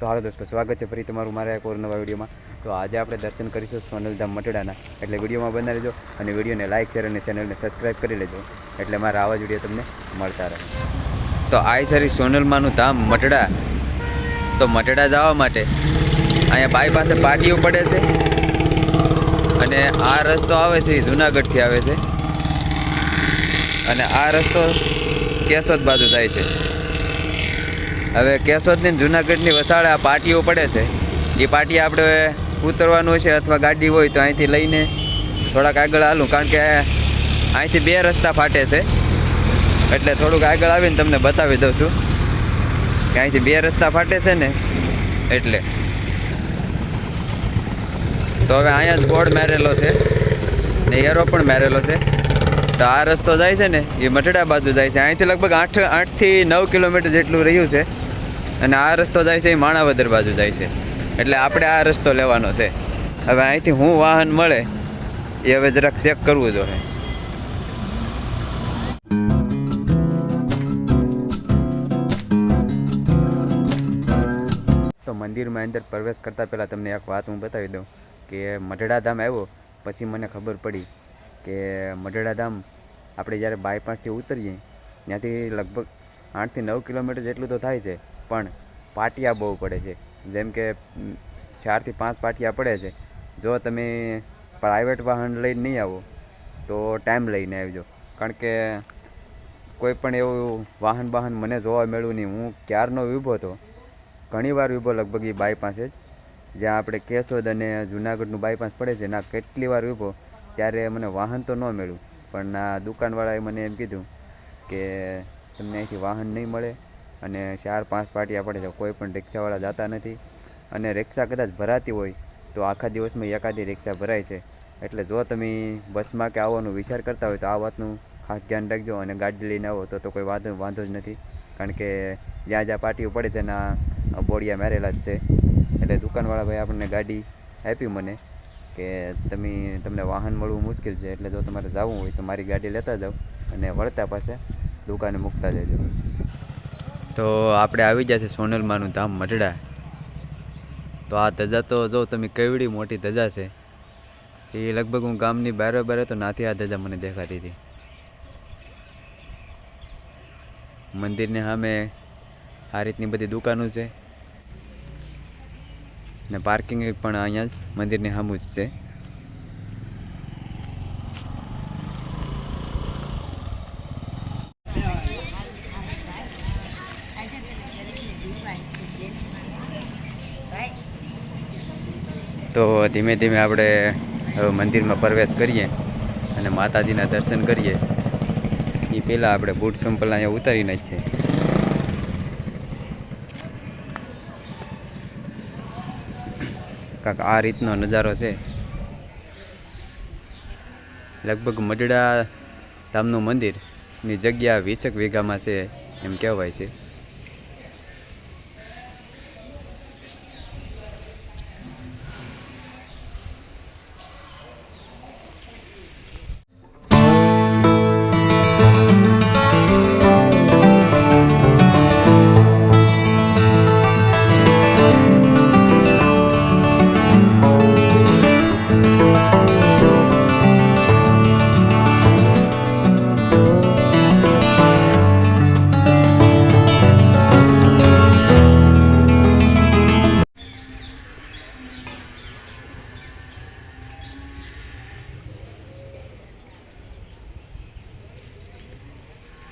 તો હાલો દોસ્તો, સ્વાગત છે ફરી તમારું મારા એક નવા વિડીયોમાં. તો આજે આપણે દર્શન કરીશું સોનલધામ મટડાના એટલે વિડીયોમાં બના લેજો અને વિડીયોને લાઇક શેર અને ચેનલને સબસ્ક્રાઈબ કરી લેજો. એટલે મારા આવા જ વીડિયો તમને મળતા રહે. તો આ સરી સોનલમાનું ધામ મટડા તો મટડા જવા માટે અહીંયા બાઈ પાસે પાટીઓ પડે છે. અને આ રસ્તો આવે છે, એ જુનાગઢથી આવે છે. અને આ રસ્તો કેશોદ બાજુ જાય છે. હવે કેશોદની જૂનાગઢની વસાડે આ પાટીઓ પડે છે. એ પાટી આપણે ઉતરવાનું છે અથવા ગાડી હોય તો અહીંથી લઈને થોડાક આગળ હાલું, કારણ કે અહીંથી બે રસ્તા ફાટે છે. એટલે થોડુંક આગળ આવીને તમને બતાવી દઉં છું કે અહીંથી બે રસ્તા ફાટે છે ને એટલે. તો હવે અહીંયા જ બોર્ડ મારેલો છે ને એરો પણ મારેલો છે. તો આ રસ્તો જાય છે ને, એ મટડા બાજુ જાય છે. અહીંથી લગભગ આઠ, આઠથી નવ કિલોમીટર જેટલું રહ્યું છે. અને આ રસ્તો જાય છે એ માણાવદર બાજુ જાય છે. એટલે આપણે આ રસ્તો લેવાનો છે. હવે અહીંથી હું વાહન મળે, એ હવે જરાક ચેક કરવું જોઈએ. તો મંદિરમાં અંદર પ્રવેશ કરતાં પહેલાં તમને એક વાત હું બતાવી દઉં કે મઢડા ધામ આવ્યો, પછી મને ખબર પડી કે મઢડા ધામ આપણે જ્યારે બાયપાસથી ઉતરીએ, ત્યાંથી લગભગ આઠથી નવ કિલોમીટર જેટલું તો થાય છે, પણ પાટિયા બહુ પડે છે. જેમ કે ચારથી પાંચ પાટિયા પડે છે. જો તમે પ્રાઇવેટ વાહન લઈને નહીં આવો, તો ટાઈમ લઈને આવજો. કારણ કે કોઈ પણ એવું વાહન વાહન મને જોવા મળ્યું નહીં. હું ક્યારનો ઊભો હતો ઘણીવાર ઊભો લગભગ એ બાયપાસ જ. જ્યાં આપણે કેશોદ અને જુનાગઢનું બાયપાસ પડે છે ના કેટલી વાર ઊભો ત્યારે મને વાહન તો ન મળ્યું. પણ આ દુકાનવાળાએ મને એમ કીધું કે તમને અહીંથી વાહન નહીં મળે અને ચાર પાંચ પાટિયા પડે છે કોઈ પણ રિક્ષાવાળા જતા નથી અને રિક્ષા કદાચ ભરાતી હોય તો આખા દિવસમાં એકાદી રિક્ષા ભરાય છે. એટલે જો તમે બસમાં કે આવવાનો વિચાર કરતા હોય તો આ વાતનું ખાસ ધ્યાન રાખજો અને ગાડી લઈને આવો તો તો કોઈ વાંધો વાંધો જ નથી. કારણ કે જ્યાં જ્યાં પાટીઓ પડે છે એના બોડિયા મેરેલા જ છે. એટલે દુકાનવાળા ભાઈ આપણને ગાડી આપી મને. કે તમે, તમને વાહન મળવું મુશ્કેલ છે, એટલે જો તમારે જવું હોય તો મારી ગાડી લેતા જાઓ અને વળતા પાસે દુકાને મૂકતા જજો. તો આપણે આવી જશે સોનલમાનું ધામ મઢડા. તો આ ધજા તો જો તમે કેવડી મોટી ધજા છે, એ લગભગ હું ગામની બારે બારે તો નાથી આ ધજા મને દેખાતી હતી. મંદિરની સામે આ રીતની બધી દુકાનો છે. ને પાર્કિંગ પણ અહીંયા જ મંદિરની સામુ જ છે. તો ધીમે ધીમે આપણે મંદિરમાં પ્રવેશ કરીએ અને માતાજીના દર્શન કરીએ. એ પહેલાં આપણે બૂટ સંપલ અહીંયા ઉતારી નાખીએ. કાંક આ રીતનો નજારો છે. લગભગ મડડા ધામનું મંદિરની જગ્યા વીસેક વીઘામાં છે એમ કહેવાય છે.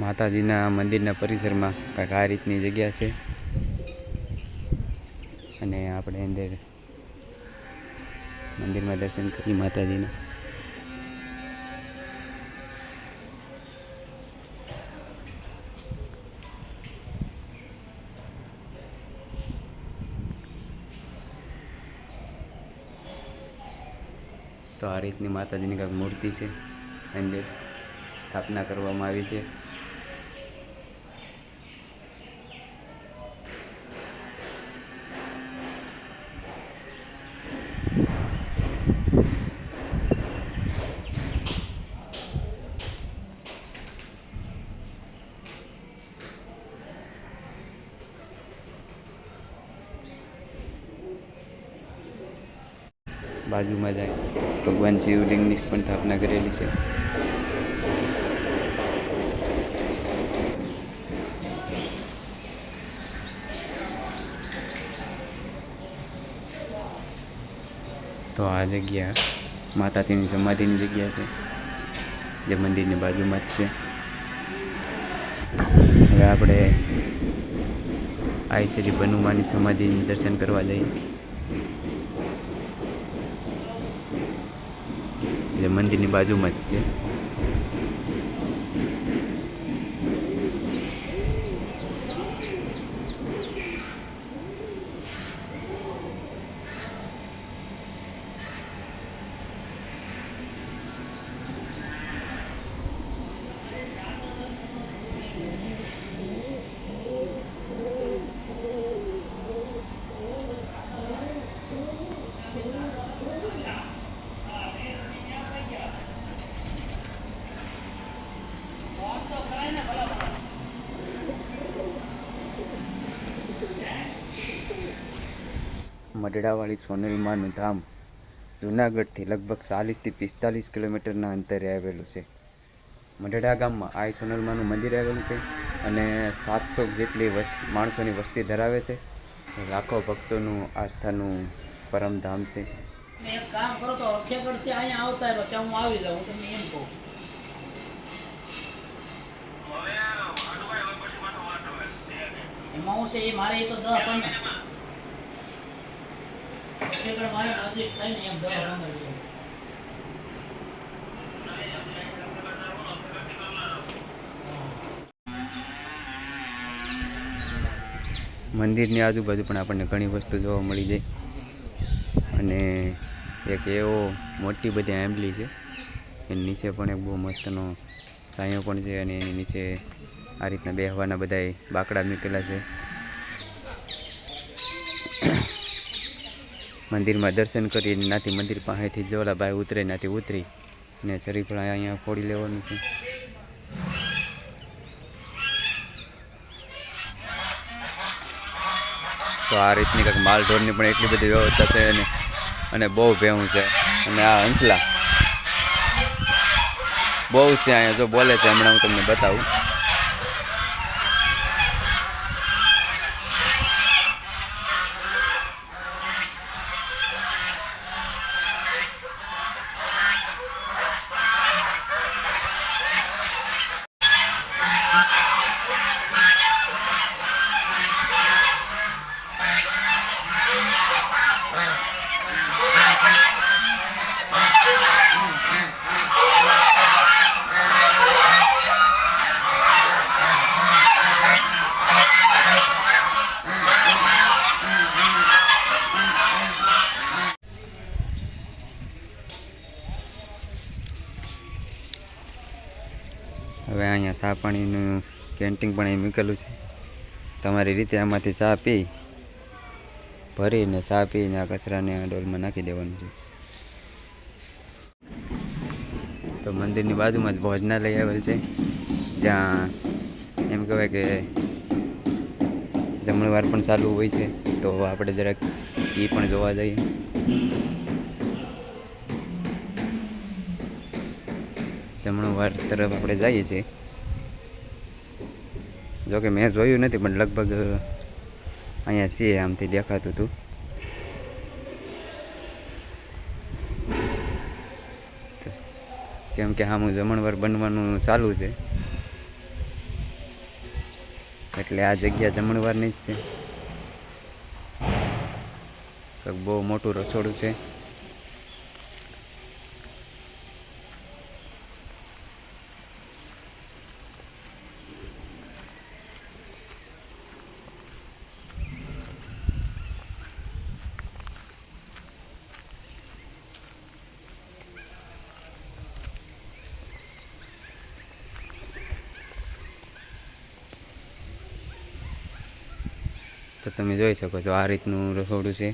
માતાજીના મંદિરના પરિસરમાં કાંઈક આ રીતની જગ્યા છે. અને આપણે અંદર મંદિરમાં દર્શન કરી માતાજીના. તો આ રીતની માતાજીની કાંઈક મૂર્તિ છે. અંદર સ્થાપના કરવામાં આવી છે. બાજુમાં જાય. ભગવાન શિવલિંગની પણ સ્થાપના કરેલી છે. તો આ જગ્યા માતાજીની સમાધિની જગ્યા છે. જે મંદિરની બાજુમાં જ છે. હવે આપણે આઈ શ્રી બનુમાની સમાધિનું દર્શન કરવા જઈએ. એટલે મંદિરની બાજુમાં જ છે. મઢડાવાળી સોનલમાનું ધામ જૂનાગઢથી લગભગ ચાલીસથી પિસ્તાલીસ કિલોમીટરના અંતરે આવેલું છે. મઢડા ગામમાં આઈ સોનલમાનું મંદિર આવેલું છે અને સાતસો જેટલી વસ માણસોની વસ્તી ધરાવે છે. લાખો ભક્તોનું આસ્થાનું પરમધામ છે. એક કામ કરો તો અખેગઢથી અહીંયા આવતા રહો ત્યાં હું આવી જાઉં તમને એમ કહું. એમાં હું છે એ મારે એ તો દસ પંદર. અખેગઢ મારે નજીક થાય ને એમ દસ પંદર મંદિરની આજુબાજુ પણ આપણને ઘણી વસ્તુ જોવા મળી જાય અને એક એવો મોટી બધી આંબલી છે. એની નીચે પણ એક બહુ મસ્તનો છાંયો પણ છે અને એની નીચે આ રીતના બેહવાના બધાય બાકડા મૂકેલા છે. મંદિરમાં દર્શન કરી નાથી મંદિર પાસેથી જોલા ભાઈ ઉતરે, નાથી ઉતરી ને શરીફળા અહીંયા ફોડી લેવાનું છે. તો આ રીતની કંઈક માલઢોરની પણ એટલી બધી વ્યવસ્થા છે અને અને બહુ ભેવું છે. અને આ હંસલા. બહુ છે અહીંયા, જો બોલે છે, હમણાં હું તમને બતાવું હવે અહીંયા ચા પાણીનું કેન્ટીન પણ અહીં મૂકેલું છે. તમારી રીતે આમાંથી ચા પી, ભરીને ચા પીને આ કચરાને ડોલમાં નાખી દેવાનું છે. તો મંદિરની બાજુમાં જ ભોજનાલય આવેલ છે. જ્યાં એમ કહેવાય કે જમણવાર પણ ચાલુ હોય છે. તો આપણે જરાક એ પણ જોવા જઈએ. જમણવાર તરફ આપણે જઈએ છીએ. જોકે મેં જોયું નથી, પણ લગભગ અહીંયા છીએ આમથી દેખાતું હતું કેમ કે આમ જમણવાર બનવાનું ચાલુ છે. એટલે આ જગ્યા જમણવારની જ છે. બહુ મોટું રસોડું છે. તમે જોઈ શકો છો આ રીતનું રસોડું છે.